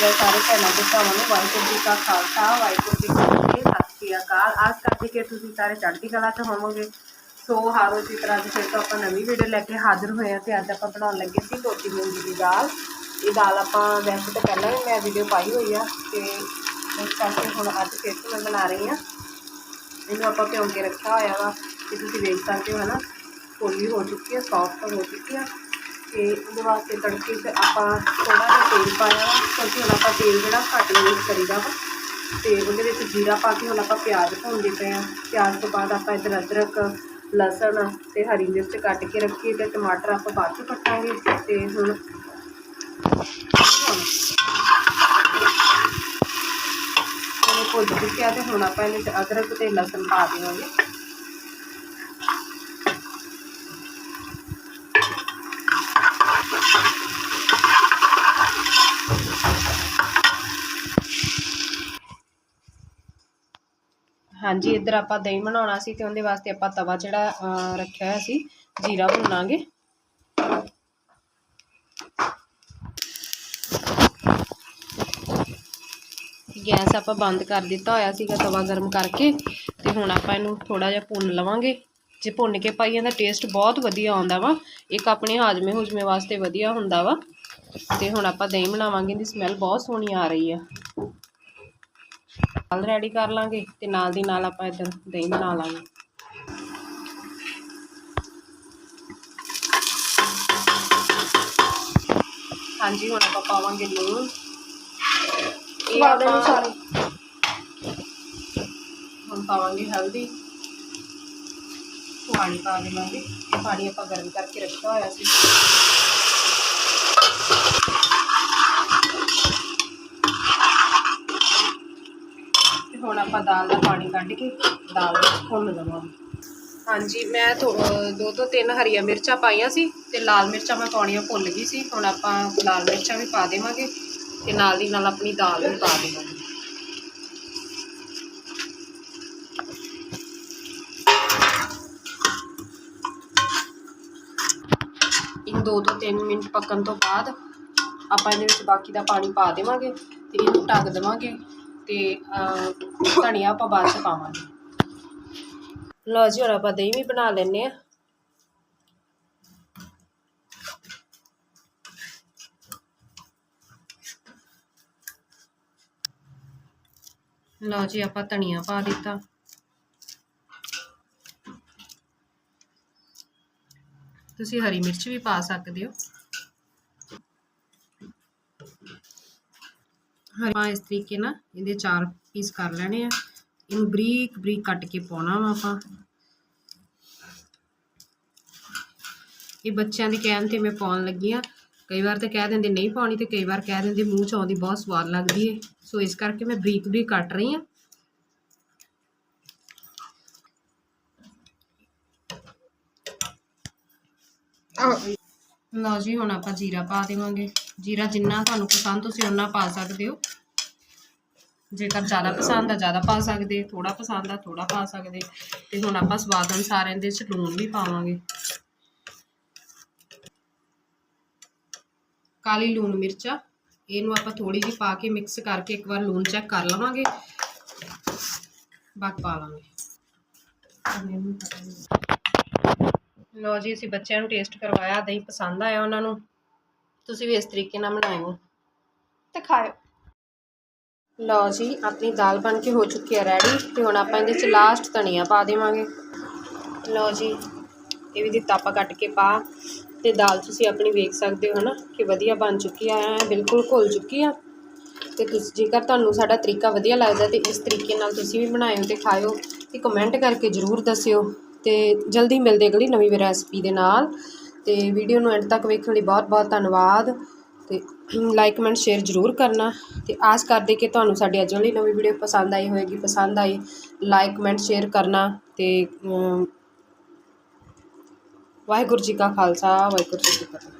ਮੇਰੇ ਸਾਰੇ ਭੈਣਾਂ ਦੇ ਭਰਾਵਾਂ ਨੂੰ ਵਾਹਿਗੁਰੂ ਜੀ ਕਾ ਖਾਲਸਾ, ਵਾਹਿਗੁਰੂ ਜੀ ਕੀ ਫਤਿਹ, ਸਤਿ ਸ਼੍ਰੀ ਅਕਾਲ। ਆਸ ਕਰਦੀ ਕਿ ਤੁਸੀਂ ਸਾਰੇ ਚੜ੍ਹਦੀ ਕਲਾ 'ਚ ਹੋਵੋਗੇ। ਸੋ ਹਰ ਰੋਜ਼ ਤਰ੍ਹਾਂ ਅੱਜ ਫਿਰ ਤੋਂ ਆਪਾਂ ਨਵੀਂ ਵੀਡੀਓ ਲੈ ਕੇ ਹਾਜ਼ਰ ਹੋਏ ਹਾਂ ਤੇ ਅੱਜ ਆਪਾਂ ਬਣਾਉਣ ਲੱਗੇ ਸੀ ਧੋਤੀ ਮੂੰਗੀ ਦੀ ਦਾਲ। ਇਹ ਦਾਲ ਆਪਾਂ ਵੈਸੇ ਤਾਂ ਪਹਿਲਾਂ ਵੀ ਮੈਂ ਵੀਡੀਓ ਪਾਈ ਹੋਈ ਆ ਤੇ ਇਸ ਕਰਕੇ ਹੁਣ ਅੱਜ ਫਿਰ ਤੋਂ ਮੈਂ ਬਣਾ ਰਹੀ ਹਾਂ। ਇਹਨੂੰ ਆਪਾਂ ਭਿਉਂ ਕੇ ਰੱਖਿਆ ਹੋਇਆ ਵਾ ਕਿ ਤੁਸੀਂ ਵੇਖ ਸਕਦੇ ਹੋ ਹਨਾ। ਪੋਲੀ ਹੋ ਚੁੱਕੀ ਹੈ ਸੌਫਟ ਹੋ ਚੁੱਕੀ ਆ। ਤੇ ਉਹਦੇ ਵਾਸਤੇ ਤੜਕੇ 'ਚ ਆਪਾਂ ਥੋੜਾ ਜਿਹਾ ਤੇਲ ਪਾਇਆ ਵਾ, ਕਿਉਂਕਿ ਹੁਣ ਆਪਾਂ ਤੇਲ ਜਿਹੜਾ ਘੱਟ ਯੂਜ਼ ਕਰੀਦਾ ਵਾ। ਤੇ ਉਹਦੇ ਵਿੱਚ ਜੀਰਾ ਪਾ ਕੇ ਹੁਣ ਆਪਾਂ ਪਿਆਜ਼ ਭੁੰਨਦੇ ਪਏ ਆ। ਪਿਆਜ਼ ਤੋਂ ਬਾਅਦ ਆਪਾਂ ਇੱਧਰ ਅਦਰਕ, ਲਸਣ ਤੇ ਹਰੀ ਮਿਰਚ ਕੱਟ ਕੇ ਰੱਖੀ ਤੇ ਟਮਾਟਰ ਆਪਾਂ ਬਾਅਦ 'ਚ ਕੱਟਾਂਗੇ। ਤੇ ਹੁਣ ਹੁਣ ਭੁੱਜ ਚੁੱਕਿਆ ਤੇ ਹੁਣ ਆਪਾਂ ਇਹਦੇ 'ਚ ਅਦਰਕ ਤੇ ਲਸਣ ਪਾ ਦੇਵਾਂਗੇ। ਹਾਂਜੀ ਇੱਧਰ ਆਪਾਂ ਦਹੀਂ ਬਣਾਉਣਾ ਸੀ ਤੇ ਉਹਦੇ ਵਾਸਤੇ ਆਪਾਂ ਤਵਾ ਜਿਹੜਾ ਰੱਖਿਆ ਹੋਇਆ ਸੀ ਜੀਰਾ ਭੁੰਨਾਂਗੇ। ਗੈਸ ਆਪਾਂ ਬੰਦ ਕਰ ਦਿੱਤਾ ਹੋਇਆ ਸੀਗਾ ਤਵਾ ਗਰਮ ਕਰਕੇ ਤੇ ਹੁਣ ਆਪਾਂ ਇਹਨੂੰ ਥੋੜਾ ਜਿਹਾ ਭੁੰਨ ਲਵਾਂਗੇ। ਜੇ ਭੁੰਨ ਕੇ ਪਾਈਏ ਤਾਂ ਟੇਸਟ ਬਹੁਤ ਵਧੀਆ ਆਉਂਦਾ ਵਾ। ਇੱਕ ਆਪਣੇ ਹਾਜ਼ਮੇ ਹੁਜਮੇ ਵਾਸਤੇ ਵਧੀਆ ਹੁੰਦਾ ਵਾ। ਤੇ ਹੁਣ ਆਪਾਂ ਦਹੀਂ ਬਣਾਵਾਂਗੇ ਦੀ ਸਮੈਲ ਬਹੁਤ ਸੋਹਣੀ ਆ ਰਹੀ ਆ। ਦਾਲ ਰੈਡੀ ਕਰ ਲਾਂਗੇ ਤੇ ਨਾਲ ਦੀ ਨਾਲ ਆਪਾਂ ਇੱਧਰ ਦਹੀਂ ਬਣਾ ਲਾਂਗੇ। ਹਾਂਜੀ ਹੁਣ ਆਪਾਂ ਪਾਵਾਂਗੇ ਲੂਣ। ਇਹ ਆਪਾਂ ਸਾਰੇ। ਹੁਣ ਪਾਵਾਂਗੇ ਹਲਦੀ। ਪਾਣੀ ਪਾ ਦੇਵਾਂਗੇ। ਇਹ ਪਾਣੀ ਆਪਾਂ ਗਰਮ ਕਰਕੇ ਰੱਖਿਆ ਹੋਇਆ ਸੀ। ਹੁਣ ਆਪਾਂ ਦਾਲ ਦਾ ਪਾਣੀ ਕੱਢ ਕੇ ਦਾਲ ਭੁੰਨ ਲਵਾਂਗੇ ਹਾਂਜੀ, ਮੈਂ ਦੋ ਤੋਂ ਤਿੰਨ ਹਰੀਆਂ ਮਿਰਚਾਂ ਪਾਈਆਂ ਸੀ ਤੇ ਲਾਲ ਮਿਰਚਾਂ ਮੈਂ ਪਾਉਣੀਆਂ ਭੁੱਲ ਗਈ ਸੀ। ਹੁਣ ਆਪਾਂ ਲਾਲ ਮਿਰਚਾਂ ਵੀ ਪਾ ਦੇਵਾਂਗੇ ਤੇ ਨਾਲ ਦੀ ਨਾਲ ਆਪਣੀ ਦਾਲ ਵੀ ਪਾ ਦੇਵਾਂਗੇ। ਇਹ ਦੋ ਤੋਂ ਤਿੰਨ ਮਿੰਟ ਪੱਕਣ ਤੋਂ ਬਾਅਦ ਆਪਾਂ ਇਹਦੇ ਵਿੱਚ ਬਾਕੀ ਦਾ ਪਾਣੀ ਪਾ ਦੇਵਾਂਗੇ ਤੇ ਇਹਨੂੰ ਢੱਕ ਦੇਵਾਂਗੇ। ਤੇ ਅਹ, ਧਨੀਆ ਆਪਾਂ ਬਾਅਦ ਚ ਪਾਵਾਂਗੇ। ਲਓ ਜੀ ਹੁਣ ਆਪਾਂ ਦਹੀਂ ਵੀ ਬਣਾ ਲੈਨੇ ਆ ਲਓ ਜੀ ਆਪਾਂ ਧਨੀਆ ਪਾ ਦਿੱਤਾ। ਤੁਸੀਂ ਹਰੀ ਮਿਰਚ ਵੀ ਪਾ ਸਕਦੇ ਹੋ। ਹਾਂ ਇਸ ਤਰੀਕੇ ਨਾਲ ਇਹਦੇ ਚਾਰ ਪੀਸ ਕਰ ਲੈਣੇ ਆ। ਇਹਨੂੰ ਬਰੀਕ ਬਰੀਕ ਕੱਟ ਕੇ ਪਾਉਣਾ ਵਾ ਆਪਾਂ। ਇਹ ਬੱਚਿਆਂ ਦੇ ਕਹਿਣ ਤੇ ਮੈਂ ਪਾਉਣ ਲੱਗੀ ਆ ਕਈ ਵਾਰ ਤਾਂ ਕਹਿ ਦਿੰਦੇ ਨਹੀਂ ਪਾਉਣੀ ਤੇ ਕਈ ਵਾਰ ਕਹਿ ਦਿੰਦੇ ਮੂੰਹ ਚ ਆਉਂਦੀ ਬਹੁਤ ਸਵਾਦ ਲੱਗਦੀ ਏ। ਸੋ ਇਸ ਕਰਕੇ ਮੈਂ ਬਰੀਕ ਬਰੀਕ ਕੱਟ ਰਹੀ ਆ ਲਓ ਜੀ, ਹੁਣ ਆਪਾਂ ਜੀਰਾ ਪਾ ਦੇਵਾਂਗੇ। ਜੀਰਾ ਜਿੰਨਾ ਤੁਹਾਨੂੰ ਪਸੰਦ ਤੁਸੀਂ ਉਨਾ ਪਾ ਸਕਦੇ ਹੋ। ਜੇਕਰ ਜ਼ਿਆਦਾ ਪਸੰਦ ਆ, ਜ਼ਿਆਦਾ ਪਾ ਸਕਦੇ। ਥੋੜਾ ਪਸੰਦ ਆ ਥੋੜਾ ਪਾ ਸਕਦੇ। ਤੇ ਹੁਣ ਆਪਾਂ ਸਵਾਦ ਅਨੁਸਾਰ ਇਹਦੇ ਵਿੱਚ ਲੂਣ ਵੀ ਪਾਵਾਂਗੇ। ਕਾਲੀ ਲੂਣ ਮਿਰਚਾ ਇਹਨੂੰ ਆਪਾਂ ਥੋੜੀ ਜਿਹੀ ਪਾ ਕੇ ਮਿਕਸ ਕਰਕੇ ਇੱਕ ਵਾਰ ਲੂਣ ਚੈੱਕ ਕਰ ਲਵਾਂਗੇ। ਬਾਕੀ ਪਾ ਲਾਂਗੇ। ਲਓ ਜੀ, ਅਸੀਂ ਬੱਚਿਆਂ ਨੂੰ ਟੇਸਟ ਕਰਵਾਇਆ, ਦਹੀਂ ਪਸੰਦ ਆਇਆ ਉਹਨਾਂ ਨੂੰ। ਤੁਸੀਂ ਵੀ ਇਸ ਤਰੀਕੇ ਨਾਲ ਬਣਾਇਓ ਤੇ ਖਾਓ ਲਓ ਜੀ, ਆਪਣੀ ਦਾਲ ਬਣ ਕੇ ਹੋ ਚੁੱਕੀ ਹੈ ਰੈਡੀ ਤੇ ਹੁਣ ਆਪਾਂ ਇਹਦੇ ਚ ਲਾਸਟ ਧਨੀਆ ਪਾ ਦੇਵਾਂਗੇ। ਲਓ ਜੀ, ਇਹ ਵੀ ਦਿੱਤਾ ਆਪਾਂ ਕੱਟ ਕੇ ਪਾ ਤੇ ਦਾਲ ਤੁਸੀਂ ਆਪਣੀ ਵੇਖ ਸਕਦੇ ਹੋ ਨਾ ਕਿ ਵਧੀਆ ਬਣ ਚੁੱਕੀ ਆ ਬਿਲਕੁਲ ਘੁਲ ਚੁੱਕੀ ਆ। ਤੇ ਤੁਸੀਂ ਜੇਕਰ ਤੁਹਾਨੂੰ ਸਾਡਾ ਤਰੀਕਾ ਵਧੀਆ ਲੱਗਦਾ ਤੇ ਇਸ ਤਰੀਕੇ ਨਾਲ ਤੁਸੀਂ ਵੀ ਬਣਾਇਓ ਤੇ ਖਾਇਓ ਤੇ ਕਮੈਂਟ ਕਰਕੇ ਜ਼ਰੂਰ ਦੱਸਿਓ। ਅਤੇ ਜਲਦੀ ਮਿਲਦੇ ਅਗਲੀ ਨਵੀਂ ਰੈਸਪੀ ਦੇ ਨਾਲ। ਅਤੇ ਵੀਡੀਓ ਨੂੰ ਐਂਡ ਤੱਕ ਵੇਖਣ ਲਈ ਬਹੁਤ ਬਹੁਤ ਧੰਨਵਾਦ। ਅਤੇ ਲਾਈਕ ਕਮੈਂਟ ਸ਼ੇਅਰ ਜ਼ਰੂਰ ਕਰਨਾ। ਅਤੇ ਆਸ ਕਰਦੇ ਕਿ ਤੁਹਾਨੂੰ ਸਾਡੀ ਅੱਜ ਵਾਲੀ ਨਵੀਂ ਵੀਡੀਓ ਪਸੰਦ ਆਈ ਹੋਵੇਗੀ ਪਸੰਦ ਆਈ ਲਾਈਕ ਕਮੈਂਟ ਸ਼ੇਅਰ ਕਰਨਾ। ਅਤੇ ਵਾਹਿਗੁਰੂ ਜੀ ਕਾ ਖਾਲਸਾ, ਵਾਹਿਗੁਰੂ ਜੀ ਕੀ ਫਤਿਹ।